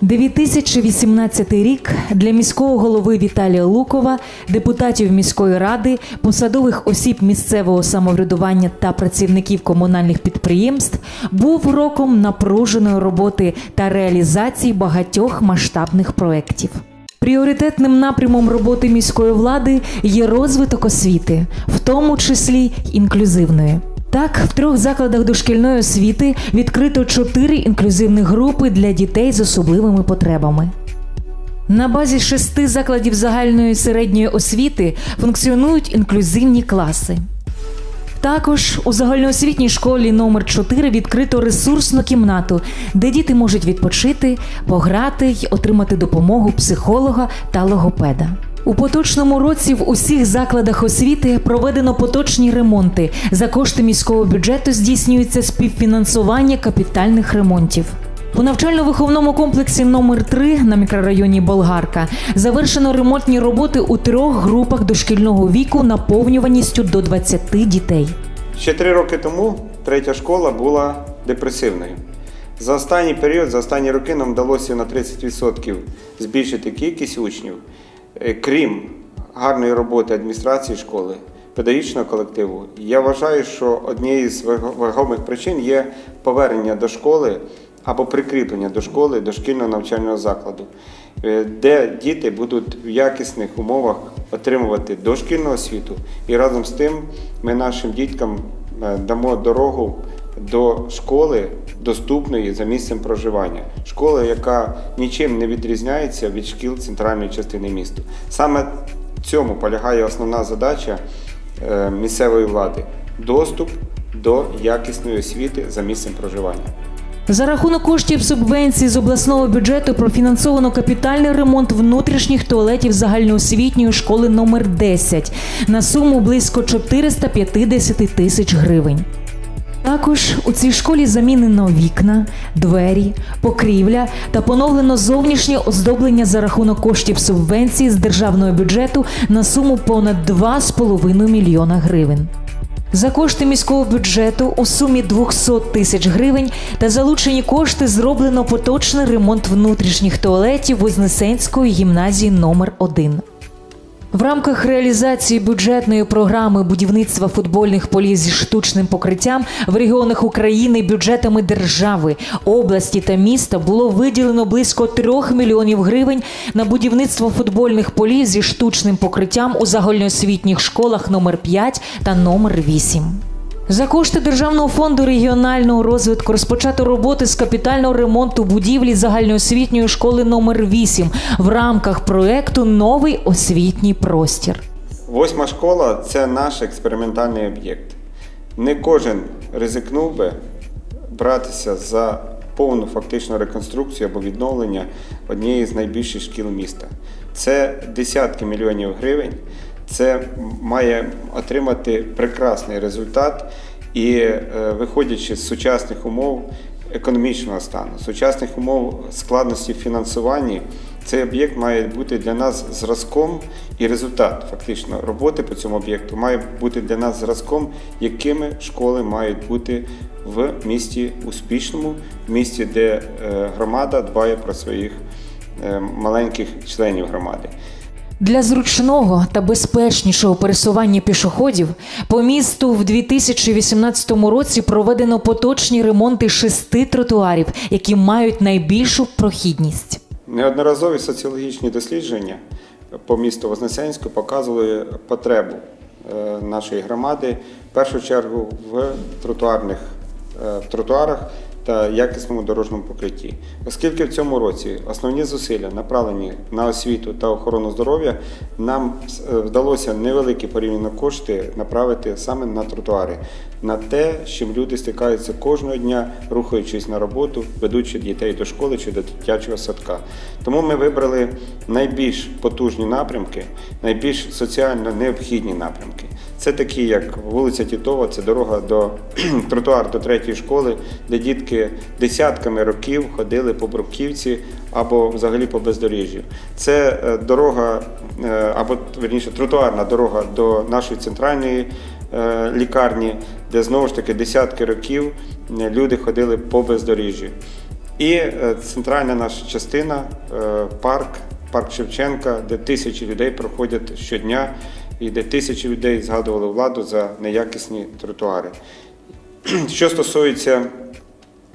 2018 рік для міського голови Віталія Лукова, депутатів міської ради, посадових осіб місцевого самоврядування та працівників комунальних підприємств був роком напруженої роботи та реалізації багатьох масштабних проєктів. Пріоритетним напрямом роботи міської влади є розвиток освіти, в тому числі інклюзивної. Так, в трьох закладах дошкільної освіти відкрито чотири інклюзивні групи для дітей з особливими потребами. На базі шести закладів загальної середньої освіти функціонують інклюзивні класи. Також у загальноосвітній школі номер 4 відкрито ресурсну кімнату, де діти можуть відпочити, пограти й отримати допомогу психолога та логопеда. У поточному році в усіх закладах освіти проведено поточні ремонти. За кошти міського бюджету здійснюється співфінансування капітальних ремонтів. У навчально-виховному комплексі номер 3 на мікрорайоні Болгарка завершено ремонтні роботи у трьох групах дошкільного віку наповнюваністю до 20 дітей. Ще три роки тому третя школа була депресивною. За останній період, за останні роки нам вдалося на 30% збільшити кількість учнів. Е, Крім гарної роботи адміністрації школи, педагогічного колективу, я вважаю, що однією з вагомих причин є повернення до школи або прикріплення до школи дошкільного навчального закладу, е, де діти будуть в якісних умовах отримувати дошкільну освіту, і разом з тим ми нашим діткам е, дамо дорогу до школи доступної за місцем проживання, школи, яка нічим не відрізняється від шкіл центральної частини міста. Саме цьому полягає основна задача е, місцевої влади доступ до якісної освіти за місцем проживання. За рахунок коштів субвенції з обласного бюджету профінансовано капітальний ремонт внутрішніх туалетів загальноосвітньої школи номер 10 на суму близько 450 тисяч гривень. Також у цій школі замінено вікна, двері, покрівля та поновлено зовнішнє оздоблення за рахунок коштів субвенції з державного бюджету на суму понад 2,5 мільйона гривень. За кошти міського бюджету у сумі 200 тисяч гривень та залучені кошти зроблено поточний ремонт внутрішніх туалетів Вознесенської гімназії номер 1 в рамках реалізації бюджетної програми будівництва футбольних полів зі штучним покриттям в регіонах України бюджетами держави, області та міста було виділено близько 3 мільйонів гривень на будівництво футбольних полів зі штучним покриттям у загальноосвітніх школах номер 5 та номер 8. За кошти Державного фонду регіонального розвитку розпочато роботи з капітального ремонту будівлі загальноосвітньої школи номер 8 в рамках проекту Новий освітній простір. Восьма школа це наш експериментальний об'єкт. Не кожен ризикнув би братися за повну фактичну реконструкцію або відновлення однієї з найбільших шкіл міста. Це десятки мільйонів гривень це має отримати прекрасний результат і, е, виходячи з сучасних умов економічного стану, сучасних умов складності в фінансуванні, цей об'єкт має бути для нас зразком і результат фактично роботи по цьому об'єкту має бути для нас зразком, якими школи мають бути в місті успішному, в місті, де е, громада дбає про своїх е, маленьких членів громади. Для зручного та безпечнішого пересування пішоходів по місту в 2018 році проведено поточні ремонти шести тротуарів, які мають найбільшу прохідність. Неодноразові соціологічні дослідження по місту Вознесенську показували потребу е, нашої громади в першу чергу в тротуарних е, в тротуарах та якісному дорожньому покритті. Оскільки в цьому році основні зусилля направлені на освіту та охорону здоров'я, нам е, вдалося невеликі порівняно кошти направити саме на тротуари, на те, з чим люди стикаються кожного дня, рухаючись на роботу, ведучи дітей до школи чи до дитячого садка. Тому ми вибрали найбільш потужні напрямки, найбільш соціально необхідні напрямки. Це такі, як вулиця Тітова, це дорога до тротуар до третьої школи, де дітки десятками років ходили по Бруківці або взагалі по бездоріжжю. Це е, дорога е, або верніше тротуарна дорога до нашої центральної е, лікарні, де знову ж таки десятки років люди ходили по бездоріжжю. І центральна наша частина парк, парк Шевченка, де тисячі людей проходять щодня і де тисячі людей згадували владу за неякісні тротуари. Що стосується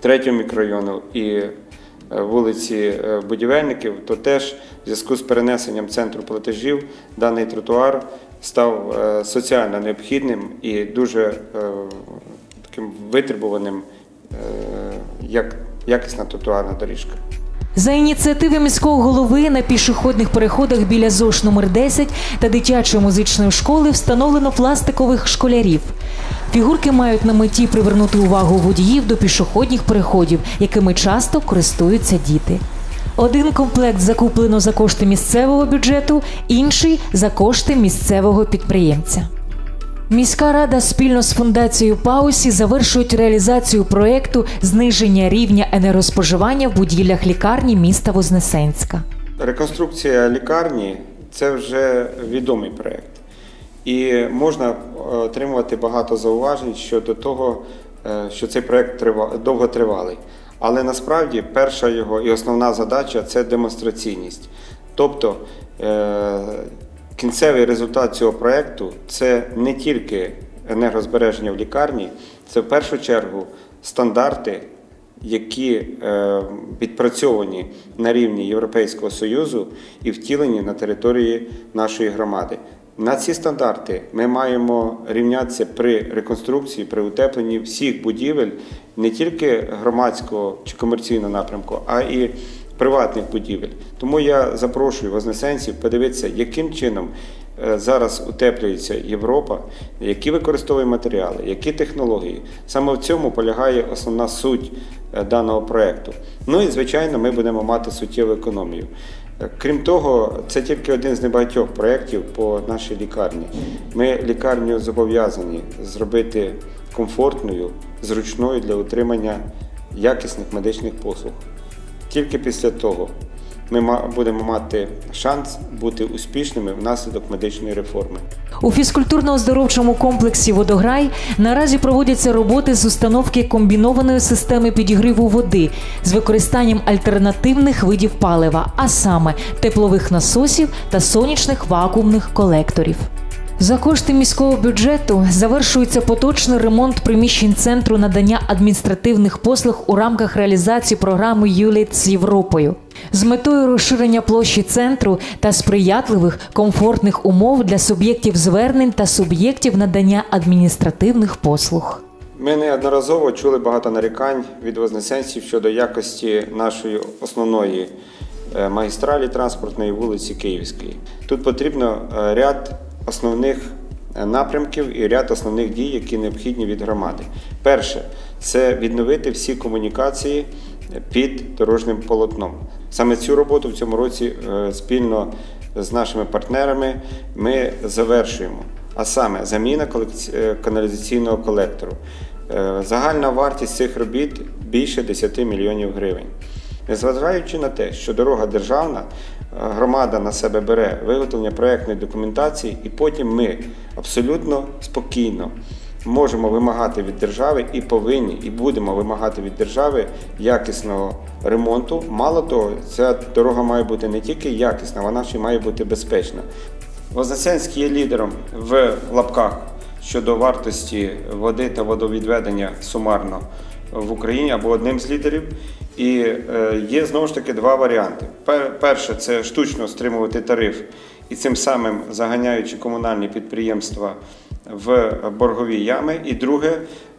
третього мікрорайону і е, вулиці е, Будівельників, то теж в зв'язку з перенесенням центру платежів даний тротуар став е, соціально необхідним і дуже таким витребуваним як якісна тротуарна доріжка. За ініціативи міського голови на пішохідних переходах біля ЗОШ номер 10 та дитячої музичної школи встановлено пластикових школярів. Фігурки мають на меті привернути увагу водіїв до пішохідних переходів, якими часто користуються діти. Один комплект закуплено за кошти місцевого бюджету, інший за кошти місцевого підприємця. Міська рада спільно з фундацією Паусі завершують реалізацію проекту зниження рівня енергоспоживання в будівлях лікарні міста Вознесенська. Реконструкція лікарні це вже відомий проєкт. І можна отримувати багато зауважень щодо того, е, що цей проєкт трива- довготривалий. Але насправді перша його і основна задача це демонстраційність. Тобто е, кінцевий результат цього проєкту це не тільки енергозбереження в лікарні, це в першу чергу стандарти, які е, відпрацьовані на рівні Європейського Союзу і втілені на території нашої громади. На ці стандарти ми маємо рівнятися при реконструкції, при утепленні всіх будівель не тільки громадського чи комерційного напрямку, а і приватних будівель. Тому я запрошую вознесенців подивитися, яким чином е, зараз утеплюється Європа, які використовує матеріали, які технології. Саме в цьому полягає основна суть е, даного проєкту. Ну і звичайно, ми будемо мати суттєву економію. Е, Крім того, це тільки один з небагатьох проєктів по нашій лікарні. Ми лікарню зобов'язані зробити комфортною, зручною для отримання якісних медичних послуг. Тільки після того ми будемо мати шанс бути успішними внаслідок медичної реформи. У фізкультурно-оздоровчому комплексі Водограй наразі проводяться роботи з установки комбінованої системи підігріву води з використанням альтернативних видів палива, а саме теплових насосів та сонячних вакуумних колекторів. За кошти міського бюджету завершується поточний ремонт приміщень центру надання адміністративних послуг у рамках реалізації програми ЮЛІТ з Європою з метою розширення площі центру та сприятливих комфортних умов для суб'єктів звернень та суб'єктів надання адміністративних послуг. Ми неодноразово чули багато нарікань від вознесенців щодо якості нашої основної е, магістралі транспортної вулиці Київської. Тут потрібно е, ряд основних е, напрямків і ряд основних дій, які необхідні від громади. Перше це відновити всі комунікації під дорожнім полотном. Саме цю роботу в цьому році е, спільно з нашими партнерами ми завершуємо. А саме заміна е, каналізаційного колектору. Е, Загальна вартість цих робіт більше 10 мільйонів гривень. Незважаючи на те, що дорога державна, е, громада на себе бере виготовлення проєктної документації, і потім ми абсолютно спокійно можемо вимагати від держави і повинні, і будемо вимагати від держави якісного ремонту. Мало того, ця дорога має бути не тільки якісна, вона ще має бути безпечна. Вознесенський є лідером в лапках щодо вартості води та водовідведення сумарно в Україні або одним з лідерів. І е, є знову ж таки два варіанти. Перше це штучно стримувати тариф і цим самим заганяючи комунальні підприємства в боргові ями. І друге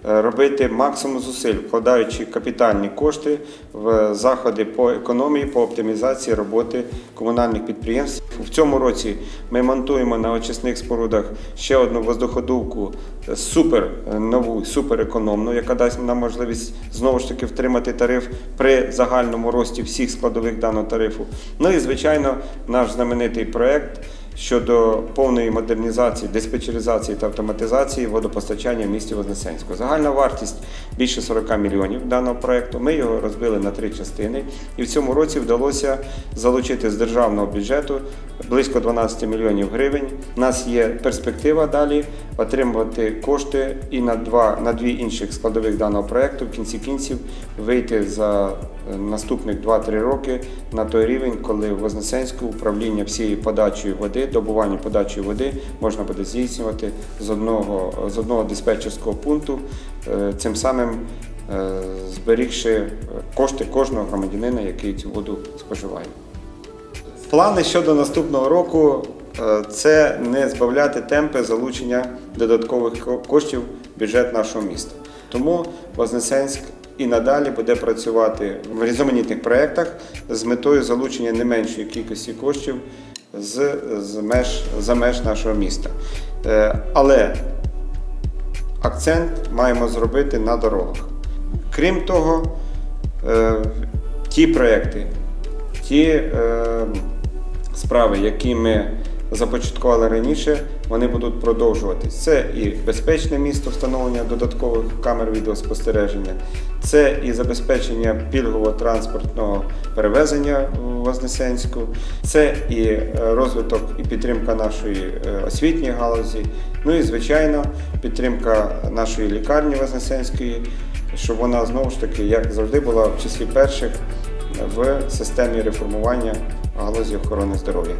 е, робити максимум зусиль, вкладаючи капітальні кошти в заходи по економії, по оптимізації роботи комунальних підприємств. В цьому році ми монтуємо на очисних спорудах ще одну воздуходувку е, супер е, нову, супер економну, яка дасть нам можливість знову ж таки втримати тариф при загальному рості всіх складових даного тарифу. Ну і звичайно, наш знаменитий проект щодо повної модернізації, диспетчеризації та автоматизації водопостачання в місті Вознесенську. Загальна вартість більше 40 мільйонів даного проекту. Ми його розбили на три частини, і в цьому році вдалося залучити з державного бюджету близько 12 мільйонів гривень. У нас є перспектива далі отримувати кошти і на два на дві інших складових даного проекту. В кінці кінців вийти за наступних 2-3 роки на той рівень, коли в Вознесенську управління всією подачею води, добуванням подачею води можна буде здійснювати з одного, з одного диспетчерського пункту, е, цим самим е, зберігши е, кошти кожного громадянина, який цю воду споживає. Плани щодо наступного року це не збавляти темпи залучення додаткових коштів в бюджет нашого міста. Тому Вознесенськ і надалі буде працювати в різноманітних проєктах з метою залучення не меншої кількості коштів з, з меж, за меж нашого міста. Е, Але акцент маємо зробити на дорогах. Крім того, е, ті проекти, ті е, справи, які ми започаткували раніше, вони будуть продовжуватись. Це і безпечне місто встановлення додаткових камер відеоспостереження, це і забезпечення пільгово-транспортного перевезення в Вознесенську, це і е, розвиток і підтримка нашої е, освітньої галузі, ну і звичайно підтримка нашої лікарні Вознесенської, щоб вона знову ж таки, як завжди, була в числі перших в системі реформування галузі охорони здоров'я.